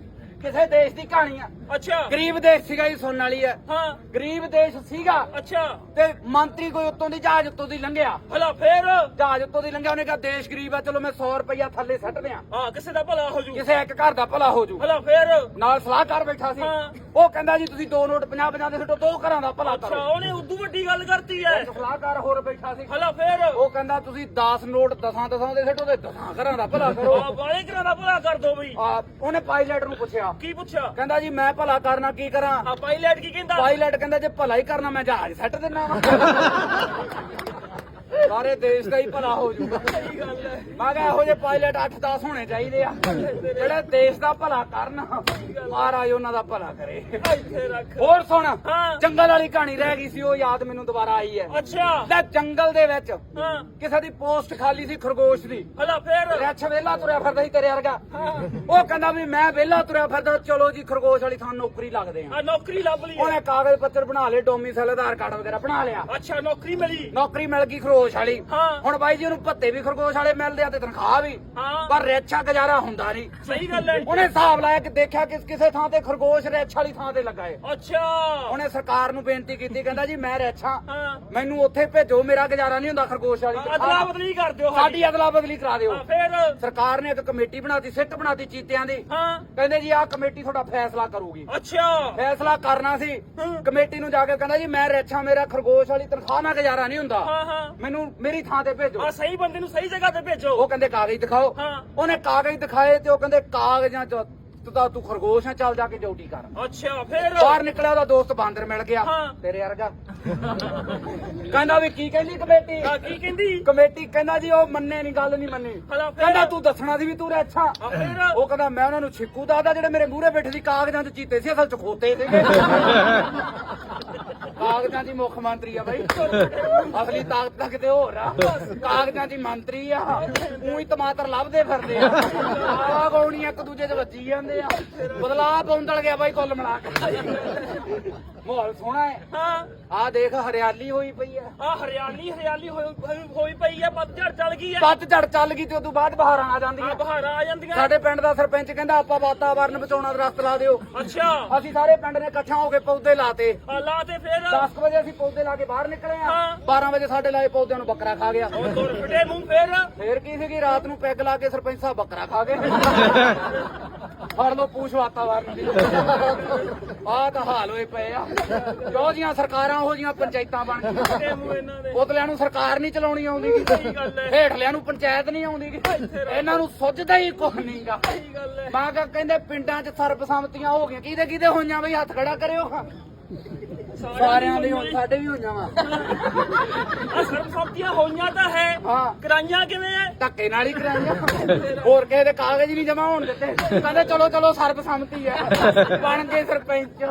ਕਿਸੇ ਦੇਸ਼ ਦੀ ਕਹਾਣੀ ਆ। ਅੱਛਾ। ਗਰੀਬ ਦੇਸ਼ ਸੀਗਾ ਇਹ ਸੁਣਨ ਵਾਲੀ ਆ। ਹਾਂ। ਗਰੀਬ ਦੇਸ਼ ਸੀਗਾ। ਅੱਛਾ। ਤੇ ਮੰਤਰੀ ਕੋਈ ਉੱਤੋਂ ਦੀ ਜਹਾਜ਼ ਉੱਤੋਂ ਦੀ ਲੰਘਿਆ। ਭਲਾ ਫੇਰ? ਜਹਾਜ਼ ਉੱਤੋਂ ਦੀ ਲੰਘਿਆ ਉਹਨੇ ਕਿਹਾ ਦੇਸ਼ ਗਰੀਬ ਆ ਚਲੋ ਮੈਂ 100 ਰੁਪਇਆ ਥੱਲੇ ਸੱਟ ਦਿਆਂ। ਆ ਕਿਸੇ ਦਾ ਭਲਾ ਹੋ ਜੂ। ਕਿਸੇ ਇੱਕ ਘਰ ਦਾ ਭਲਾ ਹੋ ਜੂ। ਭਲਾ ਫੇਰ? ਨਾਲ ਸਲਾਹਕਾਰ ਬੈਠਾ ਸੀ। ਹਾਂ। ਉਹ ਕਹਿੰਦਾ ਜੀ ਤੁਸੀਂ ਦੋ ਨੋਟ 50 50 ਦੇ ਸਿੱਟੋ ਦੋ ਘਰਾਂ ਦਾ ਭਲਾ ਅੱਛਾ ਕਰੋ। ਉਹਨੇ ਉਦੋਂ ਵੱਡੀ ਗੱਲ ਕਰਤੀ ਐ। ਸਲਾਹਕਾਰ ਹੋਰ ਬੈਠਾ ਸੀ। ਭਲਾ ਫੇਰ? ਉਹ ਕਹਿੰਦਾ ਤੁਸੀਂ 10 ਨੋਟ 10 10 ਦੇ ਸਿੱਟੋ ਤੇ 10 ਘਰਾਂ ਦਾ ਭਲਾ ਕਰੋ। ਆ ਵਾਲੇ ਘਰਾਂ ਦਾ ਭਲਾ ਕਰ ਦੋ ਬਈ। ਆ ਉਹਨੇ ਪਾਇਲਟ ਨੂੰ ਪੁੱਛਿਆ। ਕੀ ਪੁੱਛਿਆ? ਕਹਿੰਦਾ ਜੀ ਮੈਂ ਭਲਾ ਕਰਨਾ ਕੀ ਕਰਾਂ? ਆ ਪਾਇਲਟ ਕੀ ਕਹਿੰਦਾ? ਪਾਇਲਟ ਕਹਿੰਦਾ ਜੇ ਭਲਾ ਹੀ ਕਰਨਾ ਮੈਂ ਜਹਾਜ਼ ਸੱਟ ਦਿੰਨਾ। ਵਾ ਸਾਰੇ ਦੇਸ਼ ਦਾ ਹੀ ਭਲਾ ਹੋ ਜਾਊਗਾ ਸਹੀ ਗੱਲ ਐ ਮੈਂ ਕਿਹਾ ਇਹੋ ਜਿਹੇ ਪਾਇਲਟ 8-10 ਹੋਣੇ ਚਾਹੀਦੇ ਆ। ਜਿਹੜੇ ਦੇਸ਼ ਦਾ ਭਲਾ ਕਰਨ ਮਹਾਰਾਜ ਉਹਨਾਂ ਦਾ ਭਲਾ ਕਰੇ। ਇੱਥੇ ਰੱਖ। ਹੋਰ ਸੁਣ ਹਾਂ। ਜੰਗਲ ਵਾਲੀ ਕਹਾਣੀ ਰਹਿ ਗਈ ਸੀ ਉਹ ਯਾਦ ਮੈਨੂੰ ਦੁਬਾਰਾ ਆਈ ਹੈ। ਅੱਛਾ। ਲੈ ਜੰਗਲ ਦੇ ਵਿੱਚ ਹਾਂ। ਕਿਸੇ ਦੀ ਪੋਸਟ ਖਾਲੀ ਸੀ ਖਰਗੋਸ਼ ਦੀ। ਭਲਾ ਫੇਰ। ਰਿੱਛ ਵੇਲਾ ਤੁਰਿਆ ਫਿਰਦਾ ਸੀ ਤੇਰੇ ਵਰਗਾ। ਉਹ ਕਹਿੰਦਾ ਵੀ ਮੈਂ ਵੇਲਾ ਤੁਰਿਆ ਫਿਰਦਾ ਚਲੋ ਜੀ ਖਰਗੋਸ਼ ਵਾਲੀ ਥਾਂ ਨੌਕਰੀ ਲੱਗਦੇ ਆ। ਨੌਕਰੀ ਲੱਭ ਲਈ। ਉਹਨੇ ਕਾਗਜ਼ ਪੱਤਰ ਬਣਾ ਲਏ ਡੋਮੀਸਾਈਲ ਆਧਾਰ ਕਾਰਡ ਵਗੈਰਾ ਬਣਾ ਲਿਆ। ਅੱਛਾ ਨੌਕਰੀ ਮਿਲੀ। ਨੌਕਰੀ ਮਿਲ ਗਈ ਖਰੋਸ਼ ਵਾਲੀ। ਹਾਂ। ਹੁਣ ਬਾਈ ਜੀ ਉਹਨੂੰ ਭੱਤੇ ਵੀ ਖਰਗੋਸ਼ ਵਾਲੇ ਮਿਲਦੇ ਆ ਤੇ ਤਨਖਾਹ ਵੀ। ਹਾਂ। ਪਰ ਰੇਛਾ ਗੁਜ਼ਾਰਾ ਹੁੰਦਾ ਨਹੀਂ। ਸਹੀ ਗੱਲ ਹੈ। ਉਹਨੇ ਹਿਸਾਬ ਲਾਇਆ ਕਿ ਦੇਖਿਆ ਕਿ ਕਿਸੇ ਥਾਂ ਤੇ ਖਰਗੋਸ਼ ਰੇਛ ਵਾਲੀ ਥਾਂ ਤੇ ਲੱਗਾ ਏ। ਅੱਛਾ। ਉਹਨੇ ਸਰਕਾਰ ਨੂੰ ਬੇਨਤੀ ਕੀਤੀ ਕਹਿੰਦਾ ਜੀ ਮੈਂ ਰੇਛਾ ਹਾਂ। ਮੈਨੂੰ ਉੱਥੇ ਭੇਜੋ ਮੇਰਾ ਗੁਜ਼ਾਰਾ ਨਹੀਂ ਹੁੰਦਾ ਖਰਗੋਸ਼ ਵਾਲੀ ਅਦਲਾ ਬਦਲੀ ਕਰ ਦਿਓ ਸਾਡੀ। ਅਦਲਾ ਬਦਲੀ ਕਰਾ ਦਿਓ। ਹਾਂ ਫੇਰ? ਸਰਕਾਰ ਨੇ ਇੱਕ ਕਮੇਟੀ ਬਣਾਤੀ ਸਿੱਟ ਬਣਾਤੀ ਚੀਤਿਆਂ ਦੀ। ਹਾਂ। ਕਹਿੰਦੇ ਜੀ ਆਹ ਕਮੇਟੀ ਤੁਹਾਡਾ ਫੈਸਲਾ ਕਰੂਗੀ। ਅੱਛਾ। ਫੈਸਲਾ ਕਰਨਾ ਸੀ। ਕਮੇਟੀ ਨੂੰ ਜਾ ਕੇ ਕਹਿੰਦਾ ਜੀ ਮੈਂ ਰੇਛਾ ਮੇਰਾ ਖਰਗੋਸ਼ ਵਾਲੀ ਤਨਖਾਹ ਨਾਲ ਗੁਜ਼ਾਰਾ ਨਹੀਂ ਹੁੰਦਾ। ਹਾਂ ਹਾਂ। ਮੈਨੂੰ ਮੇਰੀ ਥਾਂ ਤੇ ਭੇਜੋ। ਆ ਸਹੀ ਬੰਦੇ ਨੂੰ ਸਹੀ ਜਗ੍ਹਾ ਤੇ ਭੇਜੋ। ਉਹ ਕਹਿੰਦੇ ਕਾਗਜ਼ ਦਿਖਾਓ। ਹਾਂ। ਉਹਨੇ ਕਾਗਜ਼ ਦਿਖਾਏ ਤੇ ਉਹ ਕਹਿੰਦੇ ਕਾਗਜ਼ਾਂ ਚ ਤੂੰ ਤਾਂ ਤੂੰ ਖਰਗੋਸ਼ ਆ ਚੱਲ ਜਾ ਕੇ ਡਿਊਟੀ ਕਰ ਅੱਛਾ ਫੇਰ? ਬਾਹਰ ਨਿਕਲਿਆ ਉਹਦਾ ਦੋਸਤ ਬਾਂਦਰ ਮਿਲ ਗਿਆ। ਹਾਂ। ਤੇਰੇ ਵਰਗਾ। ਕਹਿੰਦਾ ਵੀ ਕੀ ਕਹਿੰਦੀ ਕਮੇਟੀ? ਆ ਕੀ ਕਹਿੰਦੀ? ਕਮੇਟੀ ਕਹਿੰਦਾ ਜੀ ਉਹ ਮੰਨੇ ਨਹੀਂ ਗੱਲ ਨਹੀਂ ਮੰਨੀ। ਹਲਾ ਫੇਰ? ਕਹਿੰਦਾ ਤੂੰ ਦੱਸਣਾ ਸੀ ਵੀ ਤੂੰ ਰੇਛਾ ਆ ਫੇਰ? ਉਹ ਕਹਿੰਦਾ ਮੈਂ ਉਹਨਾਂ ਨੂੰ ਛਿੱਕੂ ਦਾਦਾ ਜਿਹੜੇ ਮੇਰੇ ਮੂਹਰੇ ਬੈਠੇ ਸੀ ਕਾਗਜ਼ਾਂ 'ਚ ਚੀਤੇ ਸੀ ਅਸਲ 'ਚ ਖੋਤੇ ਸੀਗੇ। ਕਾਗਜ਼ਾਂ ਦੀ ਮੁੱਖ ਮੰਤਰੀ ਆ ਬਾਈ। ਅਸਲੀ ਤਾਕਤ ਤਾਂ ਕਿਤੇ ਹੋਰ ਆ। ਕਾਗਜ਼ਾਂ ਦੀ ਮੰਤਰੀ ਆ। ਉਹੀ ਟਮਾਟਰ ਲੱਭਦੇ ਫਿਰਦੇ ਆ। ਆਹ ਗੋਣੀਆਂ ਇੱਕ ਦੂਜੇ 'ਚ ਵੱਜੀ ਜਾਂਦੇ ਆ। ਬਦਲਾਅ ਪੌਂਦਲ ਗਿਆ ਬਾਈ ਕੁੱਲ ਮਿਲਾ ਕੇ। ਮਾਹੌਲ ਸੋਹਣਾ ਹੈ। ਹਾਂ। ਆਹ ਦੇਖ ਹਰਿਆਲੀ ਹੋਈ ਪਈ ਆ ਆ ਹਰਿਆਲੀ ਹਰਿਆਲੀ ਹੋਈ ਹੋਈ- ਪਈ ਆ ਪੱਤਝੜ ਚੱਲ ਗਈ ਆ ਪੱਤ ਝੜ ਚੱਲ ਗਈ ਤੇ ਉਦੋਂ ਬਾਅਦ ਬਹਾਰਾਂ ਆ ਆ ਜਾਂਦੀਆਂ ਬਹਾਰਾਂ ਆ ਜਾਂਦੀਆਂ। ਸਾਡੇ ਪਿੰਡ ਦਾ ਸਰਪੰਚ ਕਹਿੰਦਾ ਆਪਾਂ ਵਾਤਾਵਰਨ ਬਚਾਉਣਾ ਦਰਖਤ ਲਾ ਦਿਓ। ਅੱਛਾ। ਅਸੀਂ ਸਾਰੇ ਪਿੰਡ ਨੇ ਇਕੱਠਾ ਹੋ ਕੇ ਪੌਦੇ ਲਾਤੇ। ਆ ਲਾ ਤੇ ਫੇਰ। 10 ਵਜੇ ਅਸੀਂ ਪੌਦੇ ਲਾ ਕੇ ਬਾਹਰ ਨਿਕਲੇ ਆ ਹਾਂ। 12 ਵਜੇ ਸਾਡੇ ਲਾਏ ਪੌਦਿਆਂ ਨੂੰ ਬੱਕਰਾ ਖਾ ਗਿਆ। ਉਹ ਤੁਰ ਫਿਟੇ ਮੂੰਹ ਫੇਰ। ਫੇਰ ਕੀ ਸੀਗੀ? ਰਾਤ ਨੂੰ ਪੈਗ ਲਾ ਕੇ ਸਰਪੰਚ ਸਾਹਿਬ ਬੱਕਰਾ ਖਾ ਗਏ। ਫੜ ਲੋ ਪੂਛ ਵਾਤਾਵਰਨ ਦੀ। ਆਹ ਤਾਂ ਹਾਲ ਹੋਏ ਪਏ ਆ। ਜੋ ਜੀਆਂ ਸਰਕਾਰਾਂ ਉਹ ਜੀਆਂ ਪੰਚਾਇਤਾਂ ਬਣ ਗਈਆਂ? ਉਤਲਿਆਂ ਨੂੰ ਸਰਕਾਰ ਨਹੀਂ ਚਲਾਉਣੀ ਆਉਂਦੀ ਹੇਠਲਿਆਂ ਨੂੰ ਪੰਚਾਇਤ ਨਹੀਂ ਆਉਂਦੀ। ਇਹਨਾਂ ਨੂੰ ਸੁੱਝਦਾ ਹੀ ਕੁਝ ਨਹੀਂਗਾ ਸਹੀ ਗੱਲ ਹੈ। ਮਾਂ ਕਹਿੰਦੇ ਪਿੰਡਾਂ 'ਚ ਸਰਬਸੰਮਤੀਆਂ ਹੋ ਗਈਆਂ। ਕਿਹਦੇ ਕਿਹਦੇ ਹੋਈਆਂ ਬਈ? ਹੱਥ ਖੜਾ ਕਰਿਓ। ਸਾਰਿਆਂ ਦੀ ਹੁਣ ਸਾਡੇ ਵੀ ਹੋਈਆਂ ਵਾ। ਆ ਸਰਬਸੰਮਤੀਆਂ ਹੋਈਆਂ ਤਾਂ ਹੈ। ਹਾਂ। ਕਰਾਈਆਂ ਕਿਵੇਂ ਐ? ਧੱਕੇ ਨਾਲ ਹੀ ਕਰਾਈਆਂ। ਹੋਰ ਕਿਸੇ ਦੇ ਕਾਗਜ਼ ਨਹੀਂ ਜਮਾ ਹੋਣ ਦਿੱਤੇ। ਕਹਿੰਦੇ ਚਲੋ ਚਲੋ ਸਰਬਸੰਮਤੀ ਹੈ ਬਣ ਗਏ ਸਰਪੰਚ।